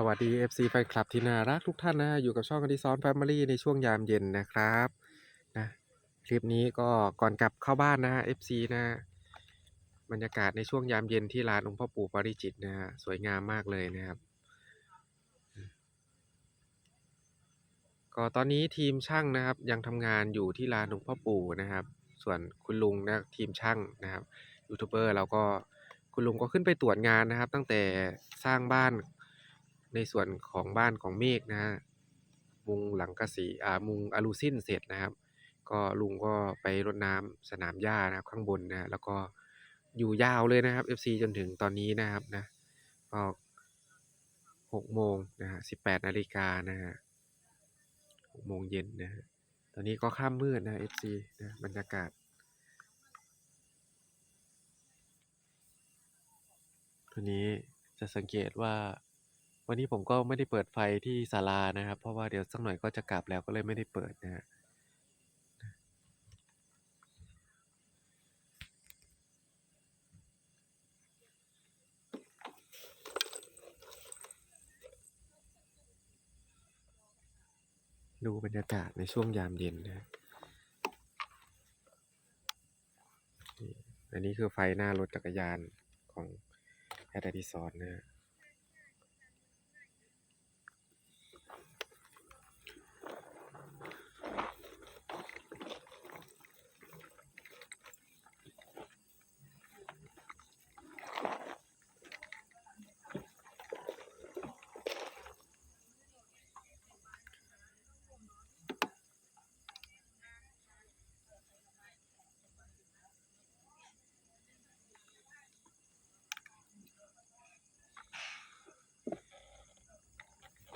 สวัสดี FC แฟนคลับที่น่ารักทุกท่านนะอยู่กับช่องอดิซอนแฟมิลี่ในช่วงยามเย็นนะครับนะคลิปนี้ก็ก่อนกลับเข้าบ้านนะ FC นะบรรยากาศในช่วงยามเย็นที่ลานองค์พ่อปู่ปาริจิตนะฮะสวยงามมากเลยนะครับ ก็ตอนนี้ทีมช่างนะครับ ยังทำงานอยู่ที่ลานองค์พ่อปู่นะครับ ส่วนคุณลุงนะทีมช่างนะครับยูทูบเบอร์เราก็คุณลุงก็ขึ้นไปตรวจงานนะครับ ตั้งแต่สร้างบ้าน ในส่วนของบ้านของเมฆนะฮะมุงหลังกระสีอ่ามุงอลูซินเสร็จนะครับ ก็ลุงก็ไปรดน้ำสนามหญ้านะครับ ข้างบนนะแล้วก็อยู่ยาวเลยนะครับ FC จนถึงตอนนี้นะครับนะก็หกโมงนะฮะสิบแปดนาฬิกานะฮะหกโมงเย็นนะฮะตอนนี้ก็ค่ำมืดนะ FC นะบรรยากาศทีนี้จะสังเกตว่า วันนี้ผมก็ไม่ได้เปิดไฟที่ศาลานะครับ เพราะว่าเดี๋ยวสักหน่อยก็จะกลับแล้วก็เลยไม่ได้เปิดนะฮะดูบรรยากาศในช่วงยามเย็นนะฮะอันนี้คือไฟหน้ารถจักรยานของแอดดิซอนนะฮะ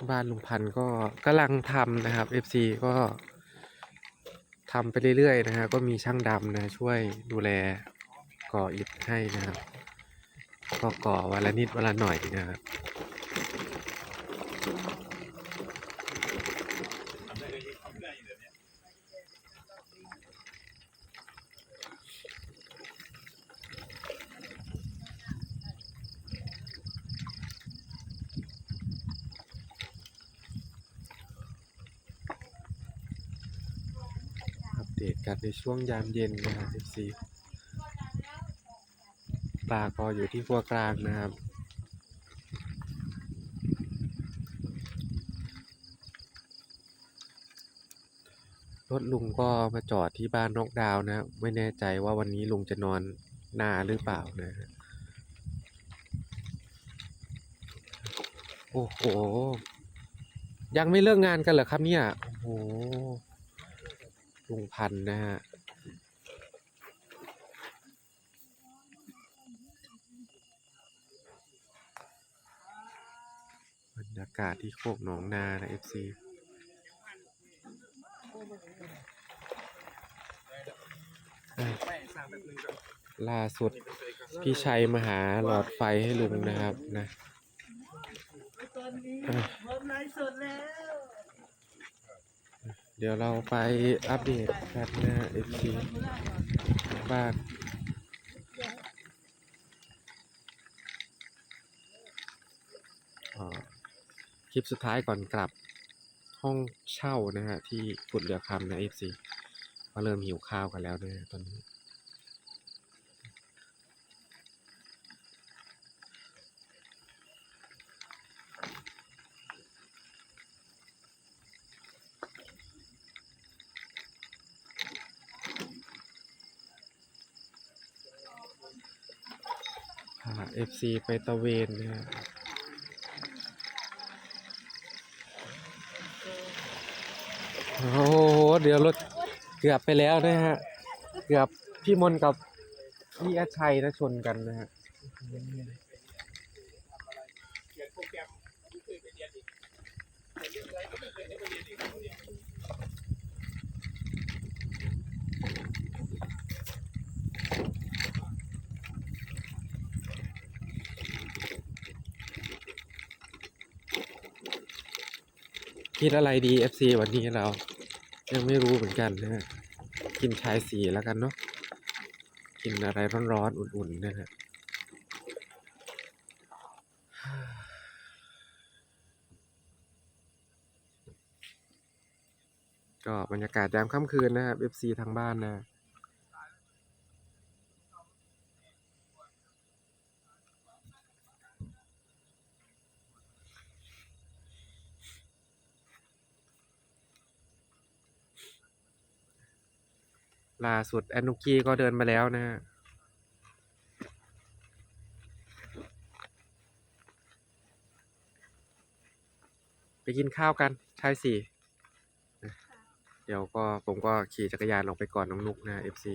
บ้านลุงพันธ์ก็กำลังทำนะครับ FC ก็ทำไปเรื่อยๆนะฮะก็มีช่างดำนะช่วยดูแลก่ออิฐให้นะครับ ก็ก่อวันละนิดวันละหน่อยนะครับ ดตกันในช่วงยามเย็นนะครับ FC ปลาก็อยู่ที่คัวกลางนะครับรถลุงก็มาจอดที่บ้านนกดาวนะครับไม่แน่ใจว่าวันนี้ลุงจะนอนหน้าหรือเปล่านะฮะโอ้โห ยังไม่เลิกงานกันเหรอครับเนี่ย โอ้โห ลุงพันธ์นะฮะบรรยากาศที่โคกหนองนานะ FC อะล่าสุด พี่ชัยมาหาหลอดไฟให้ลุงนะครับนะ ตอนนี้ผมไลฟ์สดแล้ว ดี๋ยวเราไปอัปเดตกันนะ FC บ้านคลิปสุดท้ายก่อนกลับห้องเช่านะฮะที่กุดเรือคำนะ FC ก็เริ่มหิวข้าวกันแล้วนะตอนนี้ เอฟซีไปตะเวนนะฮะโอ้โหเดี๋ยวรถเกือบไปแล้วนะฮะ เกือบพี่มนกับพี่อาชัยนะชนกันนะฮะ คิดอะไรดี FC วันนี้เรา ยังไม่รู้เหมือนกันนฮะกินชายสีแล้วกันเนาะกินอะไรร้อนๆอุ่นๆนะฮะก็บรรยากาศยามค่ำคืนนะครับ FC ทางบ้านนะ ล่าสุดแอนนุกี้ก็เดินมาแล้วนะฮะไปกินข้าวกันชายสี่ เดี๋ยวก็ผมก็ขี่จักรยานออกไปก่อนน้องนุกนะ FC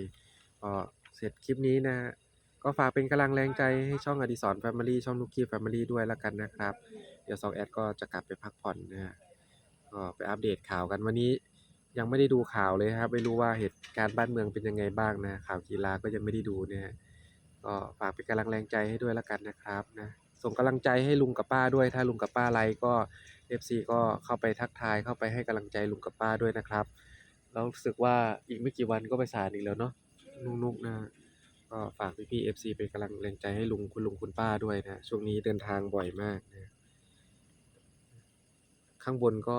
ก็เสร็จคลิปนี้นะ ก็ฝากเป็นกำลังแรงใจให้ช่องอดิสรแฟมิลี่ช่องนุกกี้แฟมิลี่ด้วยแล้วกันนะครับ เดี๋ยวซองแอดก็จะกลับไปพักผ่อนนะฮะก็ไปอัปเดตข่าวกันวันนี้ ยังไม่ได้ดูข่าวเลยครับ ไม่รู้ว่าเหตุการณ์บ้านเมืองเป็นยังไงบ้างนะข่าวกีฬาก็ยังไม่ได้ดูเนี่ยก็ฝากเป็นกำลังแรงใจให้ด้วยล้วกันนะครับนะส่งกำลังใจให้ลุงกับป้าด้วย ถ้าลุงกับป้าไลค์ก็ FC ก็เข้าไปทักทายเข้าไปให้กำลังใจลุงกับป้าด้วยนะครับแล้วรู้สึกว่าอีกไม่กี่วันก็ไปศาลอีกแล้วเนาะนุกๆนะก็ฝากพี่ๆ FC เป็นกำลังแรงใจให้ลุงคุณลุงคุณป้าด้วยนะช่วงนี้เดินทางบ่อยมากนะข้างบนก็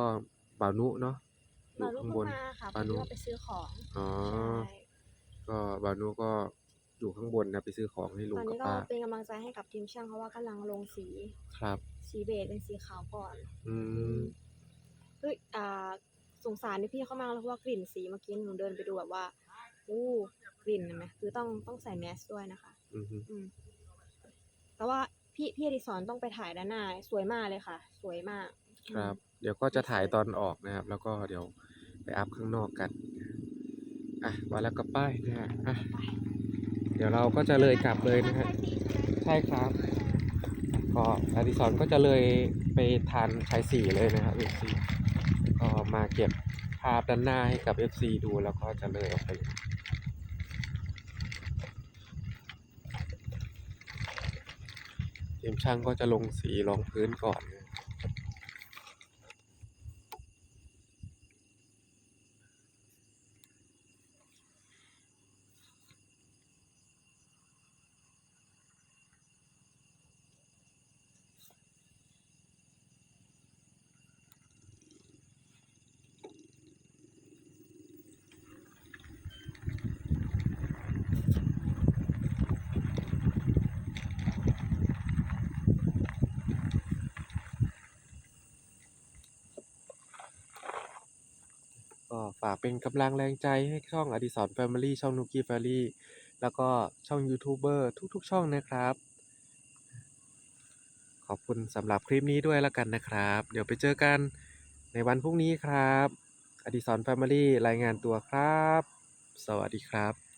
บ่าวนุเนาะ อยู่มาลูกข้างบน มาค่ะพปาอนุดีว่าไปซื้อของอ๋อ ใช่ก็บ่าวนุก็อยู่ข้างบนนะไปซื้อของให้ลุตงอนกับนี้ก็ป้าเป็นกำลังใจให้กับทีมช่างเพราะว่ากำลังลงสีครับ สีเบจเป็นสีขาวก่อนอืมเฮ้ยอ่าสงสารพี่ๆเขามากเลยเพราะว่ากลิ่นสีเมื่อกี้หนูเดินไปดูแบบว่าอู้กลิ่นเห็นไหมคือต้องต้องใส่แมสด้วยนะคะ อืมฮึอืมแต่ว่าพี่พี่อดิศรต้องไปถ่ายด้านหน้า สวยมากเลยค่ะ สวยมากครับอืมเดี๋ยวก็จะถ่ายตอนออกนะครับ แล้วก็เดี๋ยว ไปอัพข้างนอกกัน อะมาแล้วก็ป้ายนะฮะอะเดี๋ยวเราก็จะเลยกลับเลยนะฮะใช่ครับก็อดิสรก็จะเลยไปทานชายสี่เลยนะครับ FC ก็มาเก็บภาพด้านหน้าให้กับ FC ดูแล้วก็จะเลยออกไปทีมช่างก็จะลงสีรองพื้นก่อนนะ เป็นกำลังแรงใจให้ช่องอดิสรแฟมิลี่ช่องนุกี้แฟมิลี่แล้วก็ช่องยูทูบเบอร์ทุกๆ ช่องนะครับ ขอบคุณสำหรับคลิปนี้ด้วยแล้วกันนะครับ เดี๋ยวไปเจอกันในวันพรุ่งนี้ครับ อดิสรแฟมิลี่รายงานตัวครับ สวัสดีครับ